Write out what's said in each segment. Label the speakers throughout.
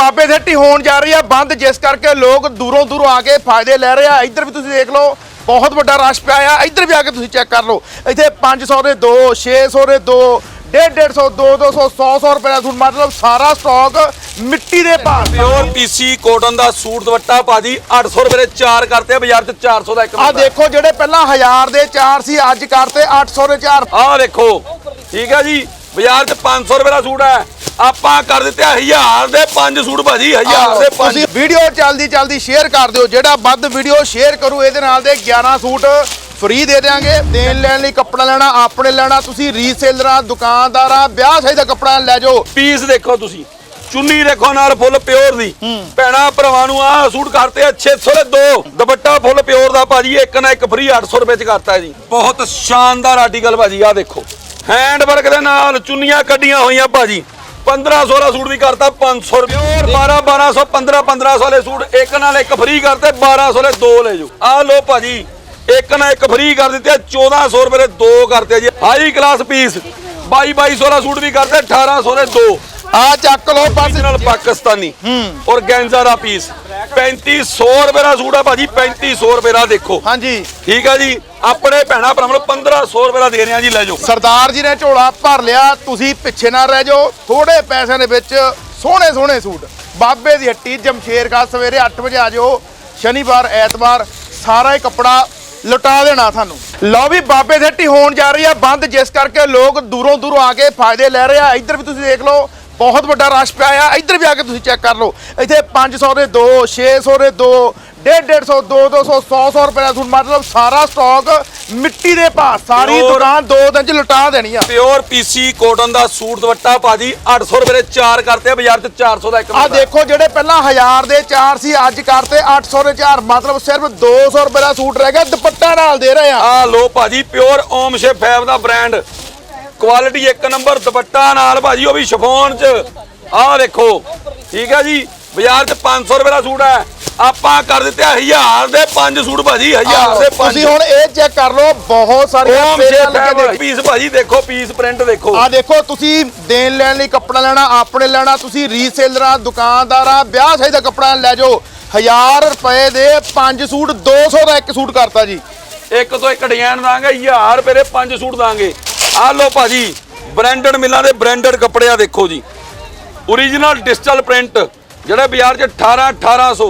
Speaker 1: ਬਾਬੇ ਦੀ ਹੋਣ ਜਾ ਰਹੀ ਆ ਬੰਦ ਜਿਸ ਕਰਕੇ ਲੋਕ ਦੂਰੋਂ ਦੂਰੋਂ ਆ ਕੇ ਫਾਇਦੇ ਲੈ ਰਹੇ ਆ। ਇੱਧਰ ਵੀ ਤੁਸੀਂ ਦੇਖ ਲਓ ਬਹੁਤ ਵੱਡਾ ਰਸ਼ ਪਿਆ ਆ। ਇੱਧਰ ਵੀ ਆ ਕੇ ਤੁਸੀਂ ਚੈੱਕ ਕਰ ਲਓ। ਇੱਥੇ 500 ਦੇ 2 600 ਦੇ 2 150 200 200 100 100 ਰੁਪਏ ਦਾ ਸੂਟ ਮਤਲਬ ਸਾਰਾ ਸਟਾਕ ਮਿੱਟੀ ਦੇ ਭਾਅ।
Speaker 2: ਪਿਓਰ ਪੀਸੀ ਕੋਟਨ ਦਾ ਸੂਟ ਦੁਪੱਟਾ ਭਾਜੀ 800 ਰੁਪਏ ਦੇ ਚਾਰ ਕਰਤੇ ਆ, ਬਾਜ਼ਾਰ 'ਚ 400 ਦਾ ਇੱਕ
Speaker 1: ਆ ਦੇਖੋ ਜਿਹੜੇ ਪਹਿਲਾਂ 1000 ਦੇ 4 ਸੀ ਅੱਜ ਕਰਤੇ 800 ਦੇ 4
Speaker 2: ਆਹ ਦੇਖੋ ਠੀਕ ਹੈ ਜੀ ਬਾਜ਼ਾਰ 'ਚ 500 ਰੁਪਏ ਦਾ ਸੂਟ ਹੈ। ਆਪਾਂ ਕਰ ਦਿੱਤੇ 1000 ਦੇ 5 ਸੂਟ ਭਾਜੀ 1000 ਦੇ 5
Speaker 1: ਤੁਸੀਂ ਵੀਡੀਓ ਚੱਲਦੀ ਚੱਲਦੀ ਸ਼ੇਅਰ ਕਰ ਦਿਓ ਜਿਹੜਾ ਵੱਧ ਵੀਡੀਓ ਸ਼ੇਅਰ ਕਰੂ ਇਹਦੇ ਨਾਲ ਦੇ 11 ਸੂਟ ਫ੍ਰੀ ਦੇ ਦਿਆਂਗੇ। ਦੇਣ ਲੈਣ ਲਈ ਕੱਪੜਾ ਲੈਣਾ ਆਪਣੇ ਲੈਣਾ ਤੁਸੀਂ ਰੀਸੇਲਰਾਂ ਦੁਕਾਨਦਾਰਾਂ ਵਿਆਹ ਸਹੀ ਦਾ ਕੱਪੜਾ ਲੈ ਜਾਓ।
Speaker 2: ਪੀਸ ਦੇਖੋ ਤੁਸੀਂ ਚੁੰਨੀ ਦੇਖੋ ਨਾਲ ਫੁੱਲ ਪਿਓਰ ਦੀ। ਭੈਣਾ ਭਰਾਵਾਂ ਨੂੰ ਆਹ ਸੂਟ ਕਰਤੇ ਆ 600 ਦੇ ਦੋ। ਦੁਪੱਟਾ ਫੁੱਲ ਪਿਓਰ ਦਾ ਭਾਜੀ ਇੱਕ ਨਾ ਇੱਕ ਫ੍ਰੀ 800 ਰੁਪਏ 'ਚ ਕਰਤਾ ਜੀ। ਬਹੁਤ ਸ਼ਾਨਦਾਰ ਆਰਟੀਕਲ ਭਾਜੀ ਆਹ ਦੇਖੋ। ਹੈਂਡ ਵਰਕ ਦੇ ਨਾਲ ਚੁੰਨੀਆਂ ਕੱਢੀਆਂ ਹੋਈਆਂ ਭਾਜੀ। 1500 ਦਾ ਸੂਟ ਵੀ ਕਰਤਾ 500 ਰੁਪਏ। 12 1200 15 1500 ਵਾਲੇ ਸੂਟ ਇੱਕ ਨਾਲ ਇੱਕ ਫ੍ਰੀ ਕਰਤੇ 1200 ਦੇ ਦੋ ਲੈ ਜਾਓ। ਆਹ ਲੋ ਭਾਜੀ ਇੱਕ ਨਾ ਇੱਕ ਫ੍ਰੀ ਕਰ ਦਿੱਤੇ ਆ, 1400 ਰੁਪਏ ਦੇ ਦੋ ਕਰਤੇ ਜੀ। ਹਾਈ ਕਲਾਸ ਪੀਸ 22 2200 ਦਾ ਸੂਟ ਵੀ ਕਰਤੇ 1800 ਦੇ ਦੋ।
Speaker 1: ਆ ਚੱਕ ਲਓ ਬਸ।
Speaker 2: ਨਾਲ ਪਾਕਿਸਤਾਨੀ। ਔਰ ਗੈਂਜ਼ਾ ਦਾ ਪੀਸ 3500 ਰੁਪਏ ਦਾ ਸੂਟ ਆ ਭਾਜੀ 3500 ਰੁਪਏ ਦਾ ਦੇਖੋ।
Speaker 1: ਹਾਂਜੀ।
Speaker 2: ਠੀਕ ਆ ਜੀ? ਆਪਣੇ ਭੈਣਾ ਭਰਾਵਾਂ ਨੂੰ 1500 ਰੁਪਏ ਦਾ ਦੇ ਰਹੇ ਆ ਜੀ ਲੈ ਜਾਓ।
Speaker 1: ਸਰਦਾਰ ਜੀ ਨੇ ਝੋਲਾ ਭਰ ਲਿਆ ਤੁਸੀਂ ਪਿੱਛੇ ਨਾ ਰਹਿ ਜਾਓ। ਥੋੜੇ ਪੈਸਿਆਂ ਦੇ ਵਿੱਚ ਸੋਹਣੇ ਸੋਹਣੇ ਸੂਟ। ਬਾਬੇ ਦੀ ਹੱਟੀ ਜਮਸ਼ੇਰ ਕਾ ਸਵੇਰੇ 8 ਵਜੇ ਆ ਜਾਓ। ਸ਼ਨੀਵਾਰ ਐਤਵਾਰ ਸਾਰਾ ਹੀ ਕੱਪੜਾ ਲੁਟਾ ਦੇਣਾ ਤੁਹਾਨੂੰ। ਲਓ ਵੀ ਬਾਬੇ ਦੀ ਹੱਟੀ ਹੋਣ ਜਾ ਰਹੀ ਆ ਬੰਦ ਜਿਸ ਕਰਕੇ ਲੋਕ ਦੂਰੋਂ ਦੂਰੋਂ ਆ ਕੇ ਫਾਇਦੇ ਲੈ ਰਹੇ ਆ। ਇੱਧਰ ਵੀ ਤੁਸੀਂ ਦੇਖ ਲਓ ਬਹੁਤ ਵੱਡਾ ਰਸ਼ ਪਿਆ ਆ। ਇੱਧਰ ਵੀ ਆ ਕੇ ਤੁਸੀਂ ਚੈੱਕ ਕਰ ਲਓ। ਇੱਥੇ 500 ਦੇ 2 600 ਦੇ 2 150 200 200 100 100 ਰੁਪਏ ਦਾ ਸੂਟ ਮਤਲਬ ਸਾਰਾ ਸਟਾਕ ਮਿੱਟੀ ਦੇ ਭਾਅ ਸਾਰੀ
Speaker 2: Pure-
Speaker 1: ਦੁਕਾਨ ਦੋ ਦਿਨ ਚ ਲੁਟਾ ਦੇਣੀ ਆ।
Speaker 2: ਪਿਓਰ ਪੀਸੀ ਕੋਟਨ ਦਾ ਸੂਟ ਦੁਪੱਟਾ ਭਾਜੀ 800 ਰੁਪਏ ਦੇ ਚਾਰ ਕਰਤੇ ਆ, ਬਾਜ਼ਾਰ 'ਚ 400 ਦਾ ਇੱਕ
Speaker 1: ਆ
Speaker 2: ਮਿਲਦਾ
Speaker 1: ਦੇਖੋ ਜਿਹੜੇ ਪਹਿਲਾਂ 1000 ਦੇ 4 ਸੀ ਅੱਜ ਕਰਤੇ 800 ਦੇ 4 ਮਤਲਬ ਸਿਰਫ 200 ਰੁਪਏ ਦਾ ਸੂਟ ਰਹਿ ਗਿਆ ਦੁਪੱਟਾ ਨਾਲ ਦੇ ਰਹੇ ਆ।
Speaker 2: ਆ ਲੋ ਭਾਜੀ ਪਿਓਰ ਓਮ ਸ਼ੇ ਫੈਬ ਦਾ ਬ੍ਰਾਂਡ ਕੁਆਲਿਟੀ ਇੱਕ ਨੰਬਰ ਦੁਪੱਟਾ ਨਾਲ ਭਾਜੀ ਉਹ ਵੀ ਸ਼ਿਫੋਨ 'ਚ। ਆਹ ਦੇਖੋ ਠੀਕ ਹੈ ਜੀ? ਬਾਜ਼ਾਰ 'ਚ 500 ਰੁਪਏ ਦਾ ਸੂਟ ਹੈ। ਆਪਾਂ ਕਰ ਦਿੱਤੇ 1000 ਦੇ 5 ਸੂਟ ਭਾਜੀ 1000 ਦੇ 5
Speaker 1: ਤੁਸੀਂ ਹੁਣ ਇਹ ਚੈੱਕ ਕਰ ਲਓ ਬਹੁਤ ਸਾਰੀਆਂ
Speaker 2: ਓਮ ਸ਼ੇ
Speaker 1: ਸੇਲਾਂ ਲੱਗੇ
Speaker 2: ਫੈਬ
Speaker 1: ਦੇਖ-
Speaker 2: ਪੀਸ ਭਾਜੀ ਦੇਖੋ ਪੀਸ ਪ੍ਰਿੰਟ ਦੇਖੋ।
Speaker 1: ਆ ਦੇਖੋ ਤੁਸੀਂ ਦੇਣ ਲੈਣ ਲਈ ਕੱਪੜਾ ਲੈਣਾ ਆਪਣੇ ਲੈਣਾ ਤੁਸੀਂ ਰੀਸੇਲਰਾਂ ਦੁਕਾਨਦਾਰਾਂ ਵਿਆਹ ਸਹੀ ਦਾ ਕੱਪੜਾ ਲੈ ਜਾਓ। 1000 ਰੁਪਏ ਦੇ 5 ਸੂਟ 200 ਦਾ ਇੱਕ ਸੂਟ ਕਰਤਾ ਜੀ।
Speaker 2: ਇੱਕ ਤੋਂ ਇੱਕ ਡਿਜ਼ਾਈਨ ਦਾਂਗੇ 1000 ਰੁਪਏ ਦੇ 5 ਸੂਟ ਦਾਂਗੇ। ਆਹ ਲੋ ਭਾਜੀ ਬ੍ਰਾਂਡਡ ਮਿਲਾਂ ਦੇ ਬ੍ਰਾਂਡਡ ਕੱਪੜੇ ਆ ਦੇਖੋ ਜੀ। ਓਰੀਜਨਲ ਡਿਜੀਟਲ ਪ੍ਰਿੰਟ ਜਿਹੜੇ ਬਾਜ਼ਾਰ 'ਚ 18 1800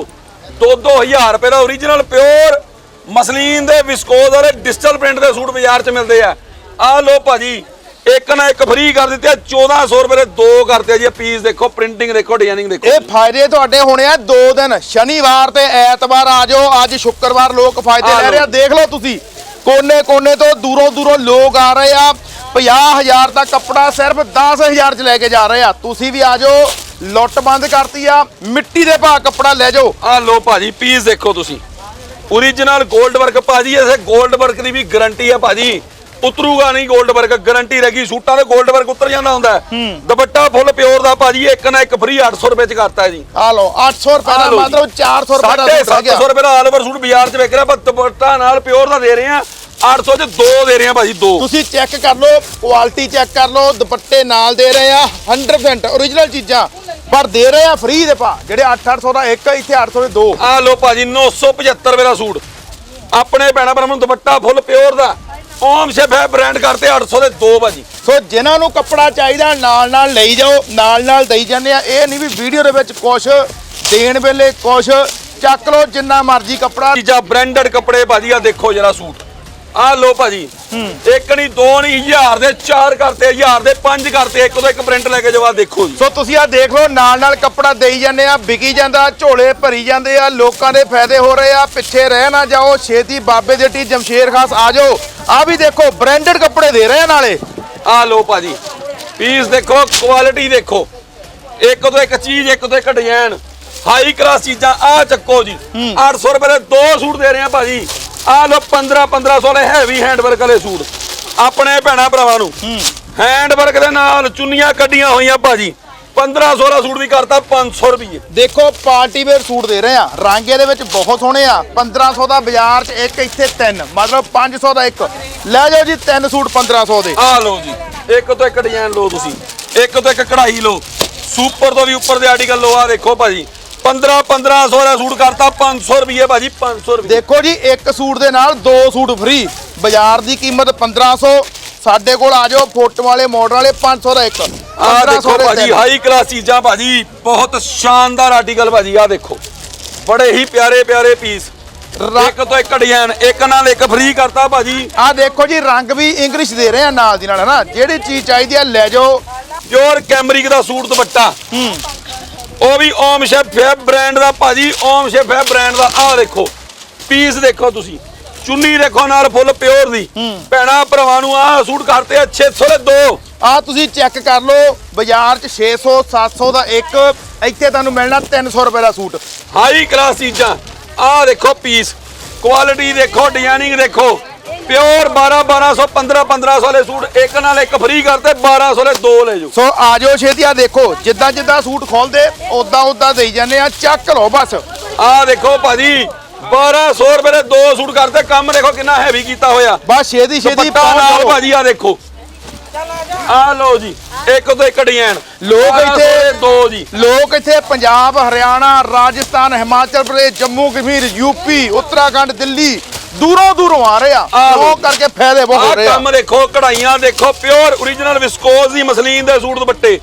Speaker 2: 2-2000 ਰੁਪਏ ਦਾ ਓਰੀਜਨਲ ਪਿਓਰ ਮਸਲੀਨ ਦੇ ਵਿਸਕੋਜ਼ ਵਾਲੇ ਡਿਜੀਟਲ ਪ੍ਰਿੰਟ ਦੇ ਸੂਟ ਬਾਜ਼ਾਰ 'ਚ ਮਿਲਦੇ ਆ। ਆਹ ਲੋ ਭਾਜੀ ਇੱਕ ਨਾ ਇੱਕ ਫ੍ਰੀ ਕਰ ਦਿੱਤੇ ਆ, 1400 ਰੁਪਏ ਦੇ ਦੋ ਕਰਤੇ ਜੀ ਪੀਸ ਦੇਖੋ ਪ੍ਰਿੰਟਿੰਗ ਦੇਖੋ ਡਿਜ਼ਾਈਨਿੰਗ ਦੇਖੋ।
Speaker 1: ਇਹ ਫਾਇਦੇ ਤੁਹਾਡੇ ਹੋਣੇ ਆ ਦੋ ਦਿਨ ਸ਼ਨੀਵਾਰ ਤੇ ਐਤਵਾਰ ਆ ਜਾਓ ਅੱਜ ਸ਼ੁੱਕਰਵਾਰ ਲੋਕ ਫਾਇਦੇ ਲੈ ਰਹੇ ਆ। ਦੇਖ ਲਓ ਤੁਸੀਂ ਕੋਨੇ ਕੋਨੇ ਤੋਂ ਦੂਰੋਂ ਦੂਰੋਂ ਲੋਕ ਆ ਰਹੇ ਆ। 50000 ਦਾ ਕੱਪੜਾ ਸਿਰਫ 10000 ਚ ਲੈ ਕੇ ਜਾ ਰਹੇ ਆ। ਤੁਸੀਂ ਵੀ ਆ ਜਾਓ ਲੁੱਟ ਬੰਦ ਕਰਤੀ ਆ ਮਿੱਟੀ ਦੇ ਭਾਅ ਕੱਪੜਾ ਲੈ ਜਾਓ।
Speaker 2: ਆ ਲੋ ਭਾਜੀ ਪੀਸ ਦੇਖੋ ਤੁਸੀਂ। origignal 골ਡ ਵਰਕ ਭਾਜੀ ਐਸੇ 골ਡ ਵਰਕ ਦੀ ਵੀ ਗਾਰੰਟੀ ਆ ਭਾਜੀ ਉਤਰੂਗਾ ਨਹੀਂ 골ਡ ਵਰਕ ਗਾਰੰਟੀ ਰਹੀ ਸੂਟਾਂ ਦੇ ਗੋਲਡ ਵਰਕ ਉਤਰ ਜਾਂਦਾ ਹੁੰਦਾ। ਦੁਪੱਟਾ ਫੁੱਲ ਪਿਓਰ ਦਾ ਭਾਜੀ ਇੱਕ ਨਾ ਇੱਕ ਫ੍ਰੀ 800 ਰੁਪਏ ਚ ਕਰਤਾ ਜੀ।
Speaker 1: ਆ ਲਓ 800 ਰੁਪਏ ਦਾ ਮਤਲਬ 400 ਰੁਪਏ ਦਾ
Speaker 2: ਸਾਢੇ
Speaker 1: ਸੱਤ
Speaker 2: ਸੌ ਰੁਪਏ ਦਾ ਆਲ ਓਵਰ ਸੂਟ ਬਾਜ਼ਾਰ 'ਚ ਵਿਕ ਰਿਹਾ ਪਰ ਦੁਪੱਟਾ ਨਾਲ ਪਿਓਰ ਦਾ ਦੇ ਰਹੇ ਆ। 800 ਚ ਦੋ ਦੇ ਰਹੇ ਆ ਭਾਜੀ ਦੋ।
Speaker 1: ਤੁਸੀਂ ਚੈੱਕ ਕਰ ਲਓ ਕੁਆਲਿਟੀ ਚੈੱਕ ਕਰ ਲਓ ਦੁਪੱਟੇ ਨਾਲ ਦੇ ਰਹੇ ਆ 100% ਓਰੀਜਨਲ ਚੀਜ਼ਾਂ। ਪਰ ਦੇ ਰਹੇ ਆ ਫ੍ਰੀ ਦੇ ਭਾ ਜਿਹੜੇ 8-800 ਦਾ ਇੱਕ ਇੱਥੇ 800 ਦੇ ਦੋ।
Speaker 2: ਆ ਲੋ ਭਾਜੀ 975 ਰੁਪਏ ਦਾ ਸੂਟ। ਆਪਣੇ ਭੈਣਾ ਭਰਾਵਾਂ ਨੂੰ ਦੁਪੱਟਾ ਫੁੱਲ ਪਿਓਰ ਦਾ। ਓਮ ਸ਼ੇਫ ਹੈ ਬ੍ਰਾਂਡ ਕਰਤੇ 800 ਦੇ ਦੋ ਭਾਜੀ।
Speaker 1: ਸੋ ਜਿਨ੍ਹਾਂ ਨੂੰ ਕੱਪੜਾ ਚਾਹੀਦਾ ਨਾਲ ਨਾਲ ਲਈ ਜਾਓ ਨਾਲ ਨਾਲ ਦੇਈ ਜਾਂਦੇ ਆ। ਇਹ ਨਹੀਂ ਵੀ ਵੀਡੀਓ ਦੇ ਵਿੱਚ ਕੁਛ ਦੇਣ ਵੇਲੇ ਕੁਛ ਚੱਕ ਲਓ ਜਿੰਨਾ ਮਰਜ਼ੀ ਕੱਪੜਾ।
Speaker 2: ਚੀਜ਼ਾਂ ਬ੍ਰਾਂਡਡ ਕੱਪੜੇ ਭਾਜੀ ਆ ਦੇਖੋ ਜਰਾ ਸੂਟ। ਆ ਲੋ ਭਾਜੀ। ਇੱਕ ਨਹੀਂ ਦੋ ਨਹੀਂ ਹਜ਼ਾਰ ਦੇ ਚਾਰ ਕਰਤੇ ਹਜ਼ਾਰ ਦੇ ਪੰਜ ਕਰਤੇ ਇੱਕ ਤੋਂ ਇੱਕ ਪ੍ਰਿੰਟ ਲੈ ਕੇ ਆ ਦੇਖੋ ਜੀ।
Speaker 1: ਸੋ ਤੁਸੀਂ ਆ ਦੇਖ ਲਓ ਨਾਲ ਨਾਲ ਕੱਪੜਾ ਦੇਈ ਜਾਂਦੇ ਆ ਵਿਕੀ ਜਾਂਦਾ ਝੋਲੇ ਭਰੀ ਜਾਂਦੇ ਆ ਲੋਕਾਂ ਦੇ ਫਾਇਦੇ ਹੋ ਰਹੇ ਆ ਪਿੱਛੇ ਰਹਿ ਨਾ ਜਾਓ ਛੇਤੀ ਬਾਬੇ ਦੇ ਟੀ ਜਮਸ਼ੇਰ ਖਾਸ ਆ ਜਾਓ। ਆ ਵੀ ਦੇਖੋ ਬ੍ਰਾਂਡਡ ਕੱਪੜੇ ਦੇ ਰਹੇ ਆ ਨਾਲੇ।
Speaker 2: ਆ ਲੋ ਭਾਜੀ ਪੀਸ ਦੇਖੋ ਕੁਆਲਿਟੀ ਦੇਖੋ। ਇੱਕ ਤੋਂ ਇੱਕ ਚੀਜ਼ ਇੱਕ ਤੋਂ ਇੱਕ ਡਿਜ਼ਾਈਨ ਹਾਈ ਕਲਾਸ ਚੀਜ਼ਾਂ ਆ ਚੱਕੋ ਜੀ। 800 ਰੁਪਏ ਦੇ ਦੋ ਸੂਟ ਦੇ ਰਹੇ ਆ ਭਾਜੀ। ਆ ਲੋ 15 1500 ਵਾਲੇ ਹੈਵੀ ਹੈਂਡ ਵਰਕ ਵਾਲੇ ਸੂਟ। ਆਪਣੇ ਭੈਣਾ ਭਰਾਵਾਂ ਨੂੰ। ਹੈਂਡ ਵਰਕ ਦੇ ਨਾਲ ਚੁੰਨੀਆਂ ਕੱਢੀਆਂ ਹੋਈਆਂ ਭਾਜੀ। 1500 ਦਾ ਸੂਟ ਵੀ ਕਰਤਾ 500 ਰੁਪਏ
Speaker 1: ਦੇਖੋ ਪਾਰਟੀ ਵੇਅਰ ਸੂਟ ਦੇ ਰਹੇ ਆ। ਰੰਗ ਇਹਦੇ ਵਿੱਚ ਬਹੁਤ ਸੋਹਣੇ ਆ। 1500 ਦਾ ਬਾਜ਼ਾਰ 'ਚ ਇੱਕ ਇੱਥੇ ਤਿੰਨ। ਮਤਲਬ 500 ਦਾ ਇੱਕ। ਲੈ ਜਾਓ ਜੀ ਤਿੰਨ ਸੂਟ 1500 ਦੇ।
Speaker 2: ਆ ਲਓ ਜੀ। ਇੱਕ ਤੋਂ ਇੱਕ ਡਿਜ਼ਾਈਨ ਲਓ ਤੁਸੀਂ। ਇੱਕ ਤੋਂ ਇੱਕ ਕਢਾਈ ਲਓ। ਸੁਪਰ ਤੋਂ ਵੀ ਉੱਪਰ ਦੇ ਆਰਟੀਕਲ ਲੋ ਆ ਦੇਖੋ ਭਾਜੀ। 15 1500 ਦਾ ਸੂਟ ਕਰਤਾ 500 ਰੁਪਏ ਭਾਜੀ 500 ਰੁਪਏ
Speaker 1: ਦੇਖੋ ਜੀ ਇੱਕ ਸੂਟ ਦੇ ਨਾਲ ਦੋ ਸੂਟ ਫ੍ਰੀ ਬਾਜ਼ਾਰ ਦੀ ਕੀਮਤ 1500 ਸਾਡੇ ਕੋਲ ਆ ਜਾਓ ਫੁੱਟ ਵਾਲੇ ਮਾਡਲ ਵਾਲੇ 500 ਦਾ ਇੱਕ।
Speaker 2: ਆ
Speaker 1: 1500
Speaker 2: ਦੇਖੋ ਭਾਜੀ। ਹਾਈ ਕਲਾਸ ਚੀਜ਼ਾਂ ਭਾਜੀ ਬਹੁਤ ਸ਼ਾਨਦਾਰ ਆਰਟੀਕਲ ਭਾਜੀ ਆ ਦੇਖੋ। ਬੜੇ ਹੀ ਪਿਆਰੇ ਪਿਆਰੇ ਪੀਸ ਇੱਕ ਤੋਂ ਇੱਕ ਡਿਜ਼ਾਈਨ ਇੱਕ ਨਾਲ ਇੱਕ ਫ੍ਰੀ ਕਰਤਾ ਭਾਜੀ।
Speaker 1: ਆ ਦੇਖੋ ਜੀ ਰੰਗ ਵੀ ਇੰਗਲਿਸ਼ ਦੇ ਰਹੇ ਆ ਨਾਲ ਦੀ ਨਾਲ ਹਨਾ? ਜਿਹੜੀ ਚੀਜ਼ ਚਾਹੀਦੀ ਆ ਲੈ ਜਾਓ।
Speaker 2: ਪਿਓਰ ਕੈਮਰਿਕ ਦਾ ਸੂਟ ਦੁਪੱਟਾ।
Speaker 1: ਹੂੰ।
Speaker 2: ਉਹ ਵੀ ਓਮ ਸ਼ੈਫ ਫੈਬ ਬ੍ਰਾਂਡ ਦਾ ਭਾਜੀ ਓਮ ਸ਼ੈਫ ਫੈਬ ਬ੍ਰਾਂਡ ਦਾ। ਆਹ ਦੇਖੋ ਪੀਸ ਦੇਖੋ ਤੁਸੀਂ। ਚੁੰਨੀ ਦੇਖੋ ਨਾਲ ਫੁੱਲ ਪਿਓਰ ਦੀ। ਭੈਣਾ ਭਰਾਵਾਂ ਨੂੰ ਆਹ ਸੂਟ ਕਰਤੇ ਆ 600 ਦੇ ਦੋ।
Speaker 1: ਆ ਤੁਸੀਂ ਚੈੱਕ ਕਰ ਲਓ ਬਾਜ਼ਾਰ 'ਚ 600 700 ਦਾ ਇੱਕ ਇੱਥੇ ਤੁਹਾਨੂੰ ਮਿਲਣਾ 300 ਰੁਪਏ ਦਾ ਸੂਟ।
Speaker 2: ਹਾਈ ਕਲਾਸ ਚੀਜ਼ਾਂ। ਆਹ ਦੇਖੋ ਪੀਸ ਕੁਆਲਿਟੀ ਦੇਖੋ ਡਿਜ਼ਾਈਨਿੰਗ ਦੇਖੋ। ਪਿਓਰ 12 1200 15 1500 ਵਾਲੇ ਸੂਟ ਇੱਕ ਨਾਲ ਇੱਕ ਫ੍ਰੀ ਕਰਤੇ 1200 ਦੇ ਦੋ ਲੈ ਜਾਓ।
Speaker 1: ਸੋ ਆ ਜਾਓ ਛੇਤੀ ਆ ਦੇਖੋ ਜਿੱਦਾਂ ਜਿੱਦਾਂ ਸੂਟ ਖੋਲਦੇ ਉਦਾਂ ਉਦਾਂ ਦੇਈ ਜਾਂਦੇ ਆ ਚੱਕ ਲਓ ਬਸ।
Speaker 2: ਆਹ ਦੇਖੋ ਭਾਜੀ 1200 ਰੁਪਏ ਦੇ ਦੋ ਸੂਟ ਕਰਤੇ ਕੰਮ ਦੇਖੋ ਕਿੰਨਾ ਹੈਵੀ ਕੀਤਾ ਹੋਇਆ।
Speaker 1: ਬਸ ਛੇਤੀ ਛੇਤੀ
Speaker 2: ਦੁਪੱਟਾ ਨਾਲ ਭਾਜੀ ਆ ਦੇਖੋ। ਆ ਲਓ ਜੀ ਇੱਕ ਤੋਂ ਇੱਕ ਡਿਜ਼ਾਈਨ
Speaker 1: ਲੋਕ
Speaker 2: 1200
Speaker 1: ਇੱਥੇ-
Speaker 2: ਦੋ ਜੀ।
Speaker 1: ਲੋਕ ਇੱਥੇ ਪੰਜਾਬ ਹਰਿਆਣਾ ਰਾਜਸਥਾਨ ਹਿਮਾਚਲ ਪ੍ਰਦੇਸ਼ ਜੰਮੂ ਕਸ਼ਮੀਰ ਯੂਪੀ ਉੱਤਰਾਖੰਡ ਦਿੱਲੀ ਦੂਰੋਂ ਦੂਰੋਂ ਆ ਰਹੇ ਆ।
Speaker 2: ਆ ਲਓ।
Speaker 1: ਉਹ ਕਰਕੇ ਫਾਇਦੇ ਬਹੁਤ ਹੋ
Speaker 2: ਆਹ
Speaker 1: ਰਹੇ ਆ।
Speaker 2: ਕੰਮ ਦੇਖੋ ਕਢਾਈਆਂ ਦੇਖੋ ਪਿਓਰ origignal ਵਿਸਕੋਸ ਦੀ ਮਸਲੀਨ ਦੇ ਸੂਟ ਦੁਪੱਟੇ।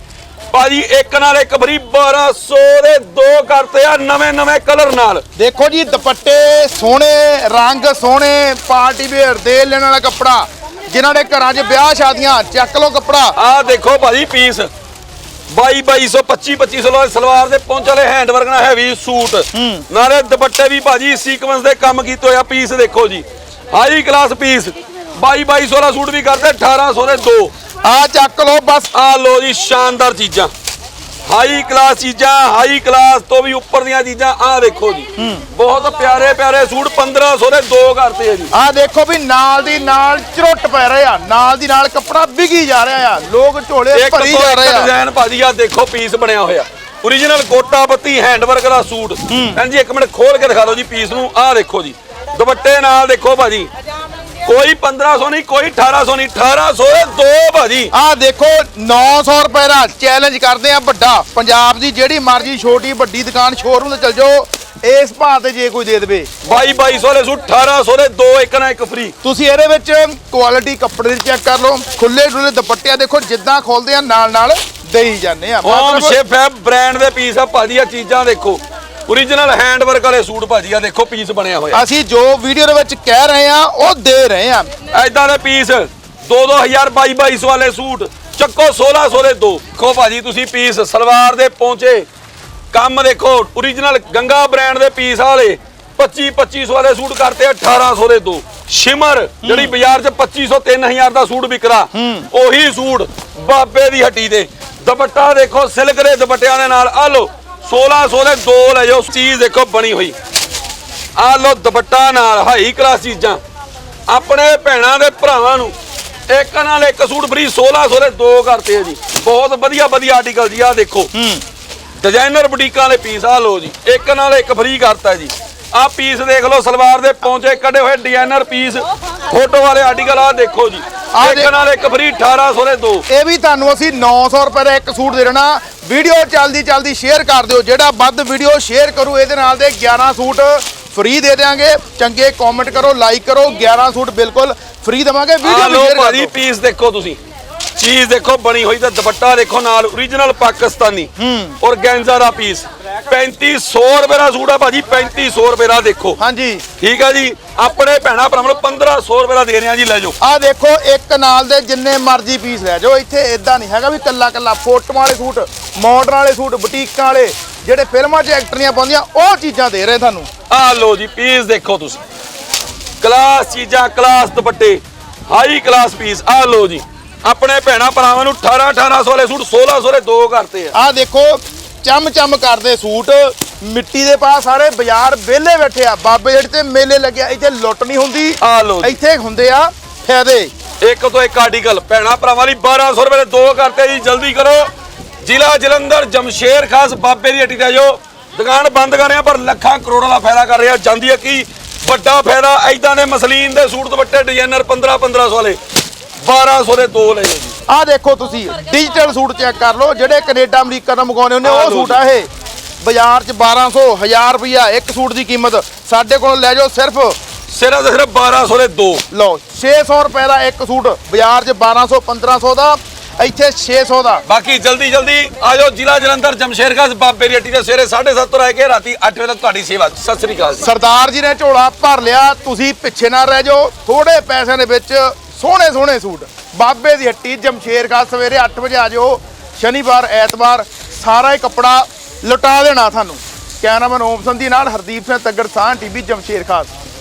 Speaker 2: ਭਾਜੀ ਇੱਕ ਨਾਲ ਇੱਕ ਫਰੀ 1200 ਦੇ ਦੋ ਕਰਤੇ ਆ ਨਵੇਂ ਨਵੇਂ ਕਲਰ ਨਾਲ।
Speaker 1: ਦੇਖੋ ਜੀ ਦੁਪੱਟੇ ਸੋਹਣੇ ਰੰਗ ਸੋਹਣੇ ਪਾਰਟੀ ਵੇਅਰ ਦੇ ਲੈਣ ਵਾਲਾ ਕੱਪੜਾ। ਜਿਨ੍ਹਾਂ ਦੇ ਘਰਾਂ 'ਚ ਵਿਆਹ ਸ਼ਾਦੀਆਂ ਚੱਕ ਲਓ ਕੱਪੜਾ।
Speaker 2: ਆਹ ਦੇਖੋ ਭਾਜੀ ਪੀਸ 22 2200 25 2500 ਲੋ ਸਲਵਾਰ ਦੇ ਪਹੁੰਚ ਵਾਲੇ ਹੈਂਡ ਵਰਕ ਨਾਲ ਹੈਵੀ ਸੂਟ ਨਾਲੇ ਦੁਪੱਟੇ ਵੀ ਭਾਜੀ ਸੀਕਵੈਂਸ ਦੇ ਕੰਮ ਕੀਤੇ ਹੋਇਆ ਪੀਸ ਦੇਖੋ ਜੀ। ਹਾਈ ਕਲਾਸ ਪੀਸ 22 2200 ਦਾ ਸੂਟ ਵੀ ਕਰਦੇ 1800 ਦੇ ਦੋ।
Speaker 1: ਆ ਚੱਕ ਲਓ ਬਸ।
Speaker 2: ਆ ਲੋ ਜੀ ਸ਼ਾਨਦਾਰ ਚੀਜ਼ਾਂ। ਹਾਈ ਕਲਾਸ ਚੀਜ਼ਾਂ ਹਾਈ ਕਲਾਸ ਤੋਂ ਵੀ ਉੱਪਰ ਦੀਆਂ ਚੀਜ਼ਾਂ ਆ ਦੇਖੋ ਜੀ। ਬਹੁਤ ਪਿਆਰੇ ਪਿਆਰੇ ਸੂਟ 1500 ਦੇ ਦੋ ਕਰਤੇ ਆ ਜੀ।
Speaker 1: ਆ ਦੇਖੋ ਵੀ ਨਾਲ ਦੀ ਨਾਲ ਝਰੁੱਟ ਪੈ ਰਹੇ ਆ ਨਾਲ ਦੀ ਨਾਲ ਕੱਪੜਾ ਵਿਗੀ ਜਾ ਰਿਹਾ ਆ ਲੋਕ ਝੋਲੇ ਭਰੀ ਜਾ ਰਹੇ ਆ।
Speaker 2: ਡਿਜ਼ਾਈਨ ਭਾਜੀ ਆ ਦੇਖੋ ਪੀਸ ਬਣਿਆ ਹੋਇਆ। origignal ਗੋਟਾ ਬੱਤੀ ਹੈਂਡ ਵਰਕ ਦਾ ਸੂਟ। ਭੈਣ ਜੀ ਇੱਕ ਮਿੰਟ ਖੋਲ ਕੇ ਦਿਖਾ ਦਿਓ ਜੀ ਪੀਸ ਨੂੰ। ਆਹ ਦੇਖੋ ਜੀ। ਦੁਪੱਟੇ ਨਾਲ ਦੇਖੋ ਭਾਜੀ ਕੋਈ 1500 ਨਹੀਂ ਕੋਈ 1800 ਨਹੀਂ 1800 ਦੇ ਦੋ ਭਾਜੀ।
Speaker 1: ਆ ਦੇਖੋ 900 ਰੁਪਏ ਦਾ ਚੈਲੰਜ ਕਰਦੇ ਆ ਵੱਡਾ। ਪੰਜਾਬ ਦੀ ਜਿਹੜੀ ਮਰਜ਼ੀ ਛੋਟੀ ਵੱਡੀ ਦੁਕਾਨ ਸ਼ੋਰੂਮ ਤੇ ਚਲ ਜਾਓ ਇਸ ਭਾਅ ਤੇ ਜੇ ਕੋਈ ਦੇ ਦੇਵੇ।
Speaker 2: 22 2200 ਵਾਲੇ ਸੂਟ 1800 ਦੇ ਦੋ ਇੱਕ ਨਾਲ ਇੱਕ ਫ੍ਰੀ
Speaker 1: ਤੁਸੀਂ ਇਹਦੇ ਵਿੱਚ ਕੁਆਲਿਟੀ ਕੱਪੜੇ ਦੀ ਚੈੱਕ ਕਰ ਲਓ। ਖੁੱਲੇ ਡੁੱਲੇ ਦੁਪੱਟੇ ਆ ਦੇਖੋ ਜਿੱਦਾਂ ਖੋਲਦੇ ਆ ਨਾਲ ਨਾਲ ਦੇਈ ਜਾਂਦੇ ਆ।
Speaker 2: ਹੋਮ ਸ਼ੇਪ ਹੈ ਬ੍ਰਾਂਡ ਦੇ ਪੀਸ ਆ ਭਾਜੀ ਆ ਚੀਜ਼ਾਂ ਦੇਖੋ। Origignal ਹੈਂਡ ਵਰਕ ਵਾਲੇ ਸੂਟ ਭਾਜੀ ਆ ਦੇਖੋ ਪੀਸ ਬਣਿਆ ਹੋਇਆ।
Speaker 1: ਅਸੀਂ ਜੋ ਵੀਡੀਓ ਦੇ ਵਿੱਚ ਕਹਿ ਰਹੇ ਆ ਉਹ ਦੇ ਰਹੇ ਆ
Speaker 2: ਐਦਾਂ ਦੇ ਪੀਸ 2-2000 2200 ਵਾਲੇ ਸੂਟ ਚੱਕੋ 1600 ਦੇ ਦੋ। ਦੇਖੋ ਭਾਜੀ ਤੁਸੀਂ ਪੀਸ ਸਲਵਾਰ ਦੇ ਪਹੁੰਚੇ ਕੰਮ ਦੇਖੋ origignal ਗੰਗਾ ਬ੍ਰਾਂਡ ਦੇ ਪੀਸ ਵਾਲੇ 25 2500 ਵਾਲੇ ਸੂਟ ਕਰਤੇ 1800 ਦੇ ਦੋ। ਸ਼ਿਮਰ ਜਿਹੜੀ ਬਾਜ਼ਾਰ 'ਚ 2500 3000 ਦਾ ਸੂਟ ਵਿਕਰਾ ਉਹੀ ਸੂਟ ਬਾਬੇ ਦੀ ਹੱਟੀ ਦੇ। ਦੁਪੱਟਾ ਦੇਖੋ ਸਿਲਕ ਦੇ ਦੁਪੱਟਿਆਂ ਦੇ ਨਾਲ ਆ ਲਓ 1600 ਦੇ ਦੋ ਲੈ ਜਾਓ ਚੀਜ਼ ਦੇਖੋ ਬਣੀ ਹੋਈ। ਆ ਲੋ ਦੁਪੱਟਾ ਨਾਲ ਹਾਈ ਕਲਾਸ ਚੀਜ਼ਾਂ। ਆਪਣੇ ਭੈਣਾਂ ਦੇ ਭਰਾਵਾਂ ਨੂੰ ਇੱਕ ਨਾਲ ਇੱਕ ਸੂਟ ਫ੍ਰੀ 1600 ਦੇ ਦੋ ਕਰਤੇ ਆ ਜੀ। ਬਹੁਤ ਵਧੀਆ ਵਧੀਆ ਆਰਟੀਕਲ ਜੀ ਆ ਦੇਖੋ। ਡਿਜ਼ਾਈਨਰ ਬੁਟੀਕਾਂ ਵਾਲੇ ਪੀਸ ਆ ਲੋ ਜੀ। ਇੱਕ ਨਾਲ ਇੱਕ ਫ੍ਰੀ ਕਰਤਾ ਜੀ। ਆ ਪੀਸ ਦੇਖ ਲਓ ਸਲਵਾਰ ਦੇ ਪਹੁੰਚੇ ਕੱਢੇ ਹੋਏ ਡਿਜ਼ਾਈਨਰ ਪੀਸ ਫੋਟੋ ਵਾਲੇ ਆਰਟੀਕਲ ਆ ਦੇਖੋ ਜੀ।
Speaker 1: ਆਹ
Speaker 2: ਇੱਕ
Speaker 1: ਦੇਖ-
Speaker 2: ਨਾਲ ਇੱਕ ਫ੍ਰੀ 1800 ਦੇ ਦੋ।
Speaker 1: ਇਹ ਵੀ ਤੁਹਾਨੂੰ ਅਸੀਂ 900 ਰੁਪਏ ਦਾ ਇੱਕ ਸੂਟ ਦੇ ਦੇਣਾ। ਵੀਡੀਓ ਚੱਲਦੀ ਚੱਲਦੀ ਸ਼ੇਅਰ ਕਰ ਦਿਓ। ਜਿਹੜਾ ਵੱਧ ਵੀਡੀਓ ਸ਼ੇਅਰ ਕਰੂ ਇਹਦੇ ਨਾਲ ਦੇ 11 ਸੂਟ ਫ੍ਰੀ ਦੇ ਦੇਾਂਗੇ ਚੰਗੇ ਕਮੈਂਟ ਕਰੋ ਲਾਈਕ ਕਰੋ 11 ਸੂਟ ਬਿਲਕੁਲ ਫ੍ਰੀ ਦਵਾਂਗੇ। ਵੀਡੀਓ ਸ਼ੇਅਰ ਕਰ
Speaker 2: ਭਾਜੀ ਪੀਸ ਦੇਖੋ ਤੁਸੀਂ। ਚੀਜ਼ ਦੇਖੋ ਬਣੀ ਹੋਈ ਤਾਂ ਦੁਪੱਟਾ ਦੇਖੋ ਨਾਲ origignal ਪਾਕਿਸਤਾਨੀ। ਔਰ ਗੈਂਜ਼ਾ ਦਾ ਪੀਸ 3500 ਰੁਪਏ ਦਾ ਸੂਟ ਆ ਭਾਜੀ 3500 ਰੁਪਏ ਦਾ ਦੇਖੋ।
Speaker 1: ਹਾਂਜੀ।
Speaker 2: ਠੀਕ ਆ ਜੀ? ਆਪਣੇ ਭੈਣਾ ਭਰਾਵਾਂ ਨੂੰ 1500 ਰੁਪਏ ਦਾ ਦੇ ਰਹੇ ਆ ਜੀ ਲੈ ਜਾਓ।
Speaker 1: ਆ ਦੇਖੋ ਇੱਕ ਨਾਲ ਦੇ ਜਿੰਨੇ ਮਰਜ਼ੀ ਪੀਸ ਲੈ ਜਾਓ ਇੱਥੇ ਇਦਾਂ ਨਹੀਂ ਹੈਗਾ ਵੀ ਕੱਲਾ ਕੱਲਾ ਫੋਟੋਆਂ ਵਾਲੇ ਸੂਟ ਮਾਡਰਨ ਵਾਲੇ ਸੂਟ ਬੁਟੀਕਾਂ ਵਾਲੇ ਜਿਹੜੇ ਫਿਲਮਾਂ 'ਚ ਐਕਟਰੀਆਂ ਪਾਉਂਦੀਆਂ ਉਹ ਚੀਜ਼ਾਂ ਦੇ ਰਹੇ ਤੁਹਾਨੂੰ।
Speaker 2: ਆ ਲੋ ਜੀ ਪੀਸ ਦੇਖੋ ਤੁਸੀਂ। ਕਲਾਸ ਚੀਜ਼ਾਂ ਕਲਾਸ ਦੁਪੱਟੇ। ਹਾਈ ਕਲਾਸ ਪੀਸ ਆ ਲੋ ਜੀ। ਆਪਣੇ ਭੈਣਾ ਭਰਾਵਾਂ ਨੂੰ 18 1800 ਵਾਲੇ ਸੂਟ 1600 ਦੇ ਦੋ ਕਰਤੇ ਆ।
Speaker 1: ਆ ਦੇਖੋ ਚਮ ਚਮ ਕਰਦੇ ਸੂਟ। ਮਿੱਟੀ ਦੇ ਪਾ ਸਾਰੇ ਬਾਜ਼ਾਰ ਵਿਹਲੇ ਬੈਠੇ ਆ। ਬਾਬੇ ਜਿਹੜੇ ਤੇ ਮੇਲੇ ਲੱਗਿਆ ਇੱਥੇ ਲੁੱਟ ਨਹੀਂ ਹੁੰਦੀ।
Speaker 2: ਆ ਲੋ
Speaker 1: ਇੱਥੇ ਹੁੰਦੇ ਆ ਫਾਇਦੇ।
Speaker 2: ਇੱਕ ਤੋਂ ਇੱਕ ਆਰਟੀਕਲ ਭੈਣਾ ਭਰਾਵਾਂ ਲਈ 1200 ਰੁਪਏ ਦੇ ਦੋ ਕਰਤੇ ਜੀ ਜਲਦੀ ਕਰੋ। ਜ਼ਿਲ੍ਹਾ ਜਲੰਧਰ ਜਮਸ਼ੇਰ ਖਾਸ ਬਾਬੇ ਦੀ ਹੱਟੀ ਤੇ ਜੋ ਦੁਕਾਨ ਬੰਦ ਕਰ ਰਹੇ ਪਰ ਲੱਖਾਂ ਕਰੋੜਾਂ ਦਾ ਫਾਇਦਾ ਕਰ ਰਹੇ ਜਾਂਦੀ ਹੈ ਕੀ? ਵੱਡਾ ਫਾਇਦਾ ਐਦਾਂ ਦੇ ਮਸਲੀਨ ਦੇ ਸੂਟ ਦੁਪੱਟੇ ਡਿਜ਼ਾਈਨਰ 15 1500 ਵਾਲੇ। 1200 ਦੇ ਦੋ ਲੈ ਜਾਓ ਜੀ।
Speaker 1: ਆਹ ਦੇਖੋ ਤੁਸੀਂ ਡਿਜੀਟਲ ਸੂਟ ਚੈੱਕ ਕਰ ਲਓ ਜਿਹੜੇ ਕੈਨੇਡਾ ਅਮਰੀਕਾ ਤੋਂ ਮੰਗਾਉਣੇ ਹੁੰਦੇ ਉਹ ਸੂਟ ਆ ਇਹ। ਬਾਜ਼ਾਰ 'ਚ 1200 1000 ਰੁਪਿਆ ਇੱਕ ਸੂਟ ਦੀ ਕੀਮਤ। ਸਾਡੇ ਕੋਲ ਲੈ ਜਾਓ ਸਿਰਫ
Speaker 2: ਸਿਰਫ ਤੇ ਸਿਰਫ 1200 ਦੇ ਦੋ।
Speaker 1: ਲਓ 600 ਰੁਪਏ ਦਾ ਇੱਕ ਸੂਟ ਬਾਜ਼ਾਰ 'ਚ 1200 1500 ਦਾ ਇੱਥੇ 600 ਦਾ।
Speaker 2: ਬਾਕੀ ਜਲਦੀ ਜਲਦੀ ਆਜੋ ਜ਼ਿਲ੍ਹਾ ਜਲੰਧਰ ਜਮਸ਼ੇਰ ਖਾਸ ਬਾਬੇ ਦੀ ਹੱਟੀ ਤੇ ਸਵੇਰੇ 7:30 ਤੋਂ ਲੈ ਕੇ ਰਾਤੀ 8 ਵਜੇ ਤੱਕ ਤੁਹਾਡੀ ਸੇਵਾ। ਸਤਿ ਸ੍ਰੀ ਅਕਾਲ ਜੀ।
Speaker 1: ਸਰਦਾਰ ਜੀ ਨੇ ਝੋਲਾ ਭਰ ਲਿਆ ਤੁਸੀਂ ਪਿੱਛੇ ਨਾ ਰਹਿ ਜਾਓ ਥੋੜੇ ਪੈਸਿਆਂ ਦੇ ਵਿੱਚ ਸੋਹਣੇ ਸੋਹਣੇ ਸੂਟ। ਬਾਬੇ ਦੀ ਹੱਟੀ, ਜਮਸ਼ੇਰ ਖਾਸ ਸਵੇਰੇ 8 ਵਜੇ ਆ ਜਾਓ। ਸ਼ਨੀਵਾਰ, ਐਤਵਾਰ, ਸਾਰਾ ਹੀ ਕੱਪੜਾ ਲੁਟਾ ਦੇਣਾ ਤੁਹਾਨੂੰ। ਕੈਮਰਾਮੈਨ ਓਮ ਸੰਧੀ ਨਾਲ ਹਰਦੀਪ ਸਿੰਘ ਤੱਗੜ ਸਾਹ ਟੀਵੀ, ਜਮਸ਼ੇਰ ਖਾਸ।